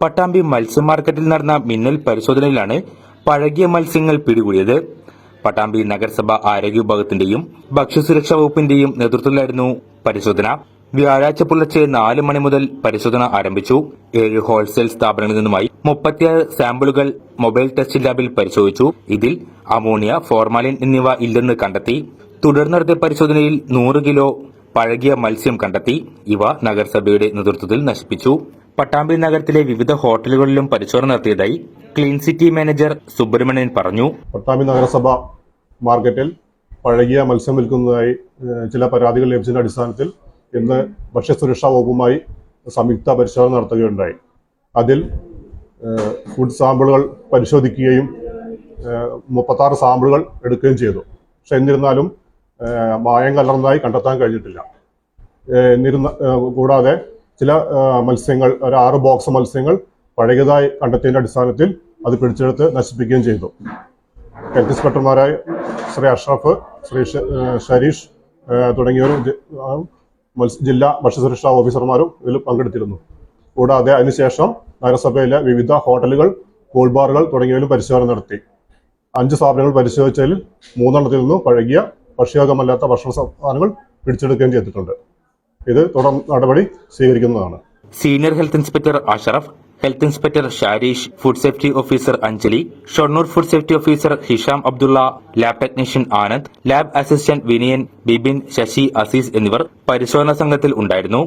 പട്ടാമ്പി മത്സ്യ മാർക്കറ്റിൽ നടന്ന മിന്നൽ പരിശോധനയിലാണ് പഴകിയ മത്സ്യങ്ങൾ പിടികൂടിയത്. പട്ടാമ്പി നഗരസഭ ആരോഗ്യ വിഭാഗത്തിന്റെയും ഭക്ഷ്യസുരക്ഷാ വകുപ്പിന്റെയും നേതൃത്വത്തിലായിരുന്നു പരിശോധന. വ്യാഴാഴ്ച പുലർച്ചെ നാല് മണി മുതൽ പരിശോധന ആരംഭിച്ചു. ഏഴ് ഹോൾസെയിൽ സ്ഥാപനങ്ങളിൽ നിന്നുമായി മുപ്പത്തിയാറ് സാമ്പിളുകൾ മൊബൈൽ ടെസ്റ്റ് ലാബിൽ പരിശോധിച്ചു. ഇതിൽ അമോണിയ ഫോർമാലിൻ എന്നിവ ഇല്ലെന്ന് കണ്ടെത്തി. തുടർന്ന് നടത്തിയ പരിശോധനയിൽ നൂറ് കിലോ പഴകിയ മത്സ്യം കണ്ടെത്തി. ഇവ നഗരസഭയുടെ നേതൃത്വത്തിൽ നശിപ്പിച്ചു. പട്ടാമ്പി നഗരത്തിലെ വിവിധ ഹോട്ടലുകളിലും പരിശോധന നടത്തിയതായി ക്ലീൻ സിറ്റി മാനേജർ സുബ്രഹ്മണ്യൻ പറഞ്ഞു. പട്ടാമ്പി നഗരസഭ മാർക്കറ്റിൽ പഴകിയ മത്സ്യം വിൽക്കുന്നതായി ചില പരാതികൾ ലഭിച്ചതിന്റെ അടിസ്ഥാനത്തിൽ ഇന്ന് ഭക്ഷ്യസുരക്ഷാ വകുപ്പുമായി സംയുക്ത പരിശോധന നടത്തുകയുണ്ടായി. അതിൽ ഫുഡ് സാമ്പിളുകൾ പരിശോധിക്കുകയും മുപ്പത്താറ് സാമ്പിളുകൾ എടുക്കുകയും ചെയ്തു. പക്ഷെ എന്നിരുന്നാലും മായം കലർന്നതായി കണ്ടെത്താൻ കഴിഞ്ഞിട്ടില്ല. എന്നിരുന്ന കൂടാതെ ചില മത്സ്യങ്ങൾ ഒരു ആറ് ബോക്സ് മത്സ്യങ്ങൾ പഴകിയതായി കണ്ടെത്തിയതിന്റെ അടിസ്ഥാനത്തിൽ അത് പിടിച്ചെടുത്ത് നശിപ്പിക്കുകയും ചെയ്തു. ഹെൽത്ത് ഇൻസ്പെക്ടർമാരായ ശ്രീ അഷ്റഫ് ശ്രീ ഷരീഷ് തുടങ്ങിയവരും ജില്ലാ ഭക്ഷ്യസുരക്ഷാ ഓഫീസർമാരും ഇതിൽ പങ്കെടുത്തിരുന്നു. കൂടാതെ അതിനുശേഷം നഗരസഭയിലെ വിവിധ ഹോട്ടലുകൾ കൂൾ ബാറുകൾ തുടങ്ങിയവരും പരിശോധന നടത്തി. അഞ്ച് സ്ഥാപനങ്ങൾ പരിശോധിച്ചതിൽ മൂന്നെണ്ണത്തിൽ നിന്നും പഴകിയ ഭക്ഷ്യയോഗമല്ലാത്ത ഭക്ഷണ സാധനങ്ങൾ പിടിച്ചെടുക്കുകയും ചെയ്തിട്ടുണ്ട്. ഇത് തുടർ നടപടി സ്വീകരിക്കുന്നതാണ്. Senior health inspector Ashraf health inspector Sharish food safety officer Anjali Shoranur food safety officer Hisham Abdulla lab technician Anand lab assistant Viniyan Bibin Sasi Azeez എന്നിവർ പരിശോധനാ സംഘത്തിൽ ഉണ്ടായിരുന്നു.